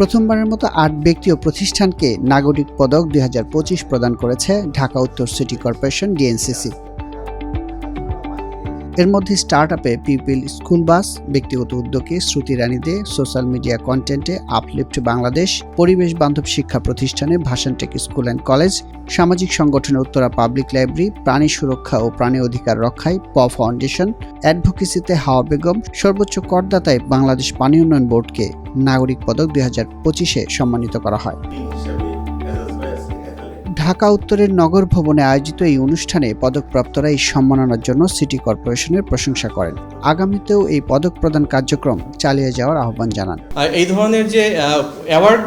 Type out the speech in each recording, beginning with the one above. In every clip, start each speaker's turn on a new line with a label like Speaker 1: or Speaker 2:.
Speaker 1: প্রথমবারের মতো আট ব্যক্তি ও প্রতিষ্ঠানকে নাগরিক পদক দুই হাজার পঁচিশ প্রদান করেছে ঢাকা উত্তর সিটি কর্পোরেশন ডিএনসিসি। এর মধ্যে স্টার্ট আপে পিপিল স্কুল বাস ব্যক্তিগত উদ্যোগে শ্রুতি রানীতে সোশ্যাল মিডিয়া কন্টেন্টে আপলিফট বাংলাদেশ, পরিবেশ বান্ধব শিক্ষা প্রতিষ্ঠানে Bhashan tech school and college সামাজিক সংগঠনে উত্তরা পাবলিক লাইব্রেরি প্রাণী সুরক্ষা ও প্রাণী অধিকার রক্ষায় প ফাউন্ডেশন অ্যাডভোকেসিতে হাওয়া বেগম, সর্বোচ্চ করদাতায় বাংলাদেশ পানি উন্নয়ন বোর্ডকে নাগরিক পদক দুই হাজার পঁচিশে সম্মানিত করা হয়। ঢাকা উত্তরের নগর ভবনে আয়োজিত এই অনুষ্ঠানে পদকপ্রাপ্তরা এই সম্মাননার জন্য সিটি কর্পোরেশনের প্রশংসা করেন। আগামীতেও এই পদক প্রদান কার্যক্রম চালিয়ে যাওয়ার আহ্বান জানান।
Speaker 2: আর এই ধরনের যে অ্যাওয়ার্ড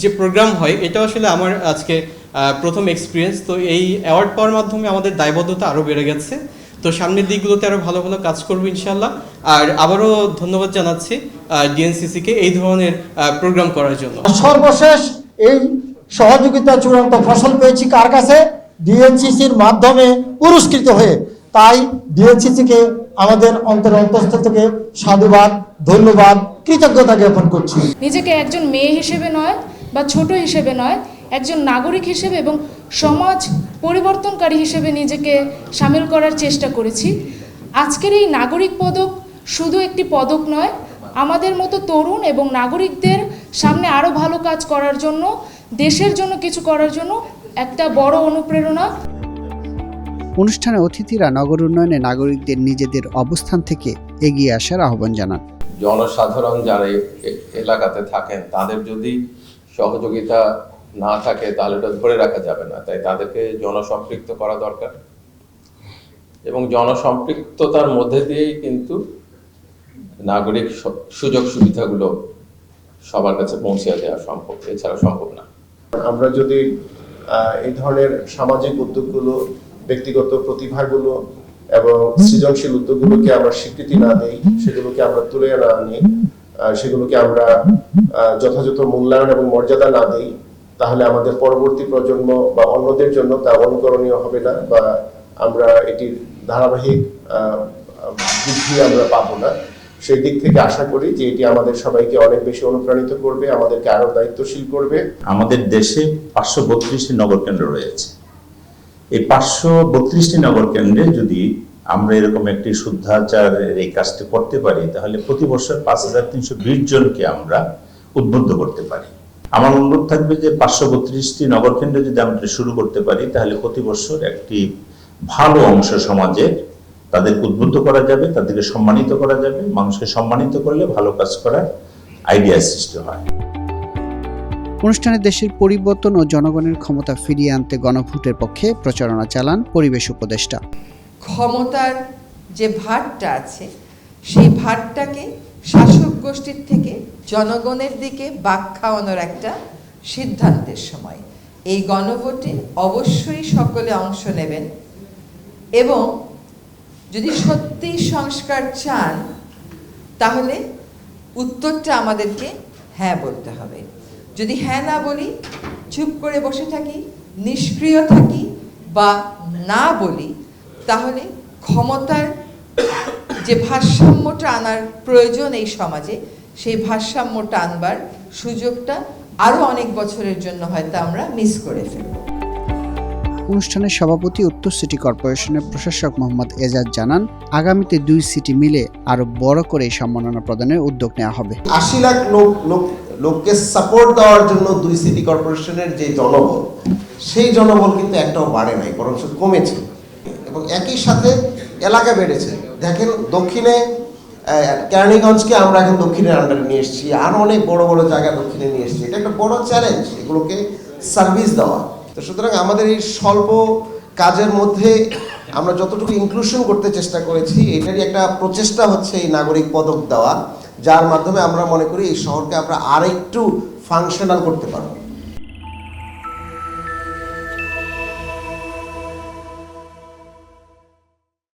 Speaker 2: যে প্রোগ্রাম হয় এটা আসলে আমার আজকে আহ, প্রথম এক্সপিরিয়েন্স তো এই অ্যাওয়ার্ড পাওয়ার মাধ্যমে আমাদের দায়বদ্ধতা আরও বেড়ে গেছে। তো সামনের দিকগুলোতে আরও ভালো ভালো কাজ করব ইনশাল্লাহ আর আবারও ধন্যবাদ জানাচ্ছি ডিএনসিসিকে এই ধরনের প্রোগ্রাম করার জন্য।
Speaker 3: সর্বশেষ এই সহযোগিতা চূড়ান্ত ফসল পেয়েছি কার কাছে? ডিএনসিসির মাধ্যমে পুরস্কৃত হয়ে। তাই ডিএনসিসিকে আমাদের অন্তর অন্তস্থ থেকে সাধুবাদ, ধন্যবাদ, কৃতজ্ঞতা জ্ঞাপন করছি।
Speaker 4: নিজেকে একজন মেয়ে হিসেবে নয় বা ছোট হিসেবে নয়, একজন নাগরিক হিসেবে এবং সমাজ পরিবর্তনকারী হিসেবে নিজেকে সামিল করার চেষ্টা করেছি। আজকের এই নাগরিক পদক শুধু একটি পদক নয়, আমাদের মতো তরুণ এবং নাগরিকদের সামনে আরও ভালো কাজ করার জন্য দেশের জন্য কিছু করার জন্য একটা বড় অনুপ্রেরণা।
Speaker 1: অনুষ্ঠানে অতিথিরা নগর উন্নয়নে নাগরিকদের নিজেদের অবস্থান থেকে এগিয়ে আসার আহ্বান জানান।
Speaker 5: জনসাধারণ যারা এলাকাতে থাকেন তাদের যদি সহযোগিতা না থাকে তাহলে এটা ধরে রাখা যাবে না। তাই তাদেরকে জনসম্পৃক্ত করা দরকার। এবং জনসম্পৃক্ততার মধ্যে দিয়েই কিন্তু নাগরিক সুযোগ সুবিধাগুলো সবার কাছে পৌঁছে দেওয়া সম্ভব এছাড়া সম্ভব না।
Speaker 6: আমরা যদি এই ধরনের সামাজিক উদ্যোগগুলো, ব্যক্তিগত প্রতিভাগুলো এবং সৃজনশীল উদ্যোগগুলোকে আমরা স্বীকৃতি না দেই, সেগুলোকে আমরা তুলে না আনি সেগুলোকে আমরা যথাযথ মূল্যায়ন এবং মর্যাদা না দেই, তাহলে আমাদের পরবর্তী প্রজন্ম বা অন্যদের জন্য তা অনুকরণীয় হবে না বা আমরা এটির ধারাবাহিক বৃদ্ধি আমরা পাবো না। সেই দিক থেকে আশা করি যে এটি আমাদের সবাইকে অনেক বেশি অনুপ্রাণিত করবে, আমাদেরকে আরও দায়িত্বশীল করবে।
Speaker 7: আমাদের দেশে পাঁচশো বত্রিশটি নগর কেন্দ্র রয়েছে। এই পাঁচশো বত্রিশটি নগর কেন্দ্রে যদি আমরা এরকম একটি শুদ্ধাচারের এই কাজটি করতে পারি, তাহলে প্রতি বছর পাঁচ হাজার তিনশো বিশ জনকে আমরা উদ্বুদ্ধ করতে পারি। আমার অনুরোধ থাকবে যে পাঁচশো বত্রিশটি নগর কেন্দ্রে যদি আমরা শুরু করতে পারি, তাহলে প্রতি বছর একটি ভালো অংশ সমাজে তাদেরকে উদ্বুদ্ধ করা যাবে তাদেরকে সম্মানিত করা যাবে মানুষকে সম্মানিত করলে ভালো কাজ করার আইডিয়া সৃষ্টি হয়।
Speaker 1: অনুষ্ঠানে দেশের পরিবর্তন ও জনগণের ক্ষমতা ফিরিয়ে আনতে গণভোটের পক্ষে প্রচারণা চালান পরিবেশ উপদেষ্টা।
Speaker 8: ক্ষমতার যে ভারটা আছে সেই ভারটাকে শাসক গোষ্ঠীর থেকে জনগণের দিকে বাক খাওয়ানোর একটা সিদ্ধান্তের সময়। এই গণভোটে অবশ্যই সকলে অংশ নেবেন এবং যদি সত্যি সংস্কার চান, তাহলে উত্তরটা আমাদেরকে হ্যাঁ বলতে হবে। যদি হ্যাঁ না বলি, চুপ করে বসে থাকি, নিষ্ক্রিয় থাকি বা না বলি, তাহলে ক্ষমতার যে ভারসাম্যটা আনার প্রয়োজন এই সমাজে, সেই ভারসাম্যটা আনবার সুযোগটা আরও অনেক বছরের জন্য হয়তো আমরা মিস করে ফেলব।
Speaker 1: অনুষ্ঠানের সভাপতি উত্তর সিটি কর্পোরেশনের প্রশাসক মোহাম্মদ এজাজ জানান, আগামীতে দুই সিটি মিলে আরও বড় করে এই সম্মাননা প্রদানের উদ্যোগ নেওয়া হবে।
Speaker 9: আশি লাখ লোক লোক, লোককে সাপোর্ট দেওয়ার জন্য দুই সিটি কর্পোরেশনের যে জনবল, সেই জনবল কিন্তু একটাও বাড়ে নাই বরং কমেছে। এবং একই সাথে এলাকা বেড়েছে। দেখেন দক্ষিণে কেরানীগঞ্জকে আমরা এখন দক্ষিণের আন্ডারে নিয়ে এসেছি। আরও অনেক বড় বড় জায়গা দক্ষিণে নিয়ে এসেছি। এটা একটা বড় চ্যালেঞ্জ এগুলোকে সার্ভিস দেওয়া। তো সুতরাং আমাদের এই স্বল্প কাজের মধ্যে আমরা যতটুকু ইনক্লুশন করতে চেষ্টা করেছি, এটারই একটা প্রচেষ্টা হচ্ছে এই নাগরিক পদক দেওয়া, যার মাধ্যমে আমরা মনে করি এই শহরকে আমরা আরেকটু ফাংশনাল করতে পারব।